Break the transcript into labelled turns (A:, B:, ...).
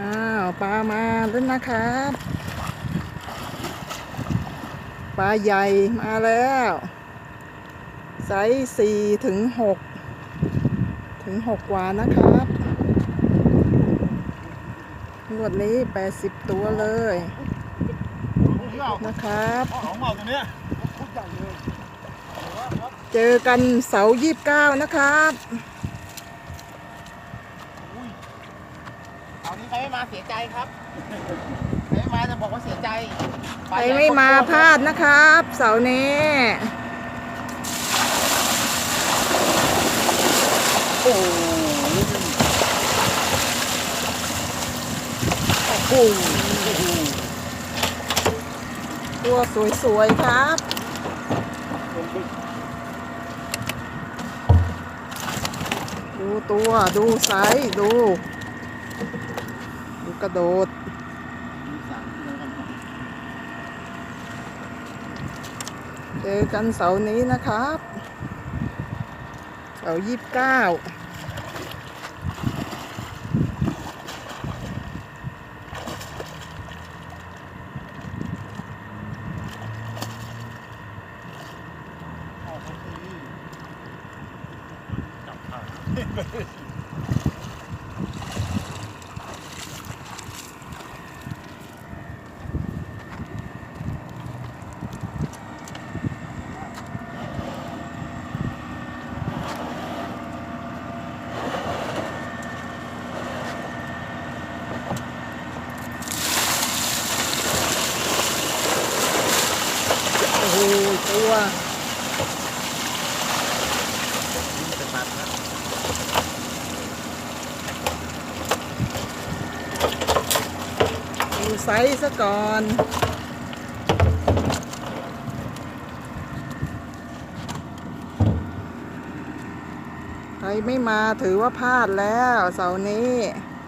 A: อ้าวปลามาแล้วนะครับ ปลาใหญ่มาแล้วไซส์สี่ถึงหกถึงหกกว่านะครับงวดนี้แปดสิบตัวเลยนะครับ
B: เหมาตัวเนี้ย
A: เจอกันเสาร์ยี่สิบเก้านะครับ
C: ตอ นี้ใครไม่มาเสียใจครับใครไม่มาจะบอกว่าเสียใจ
A: ใครไม่มาพลาดนะครับ เสาร์นี้
B: โอ้โห
A: ตัวสวยๆครับดูตัว ดูไซส์ดู กระโดดเจอกันเสาร์นี้นะครับ เสาร์ยี่สิบเก้าโอ้โห ตัวดูไซส์ซะก่อนใครไม่มาถือว่าพลาดแล้วเสาร์นี้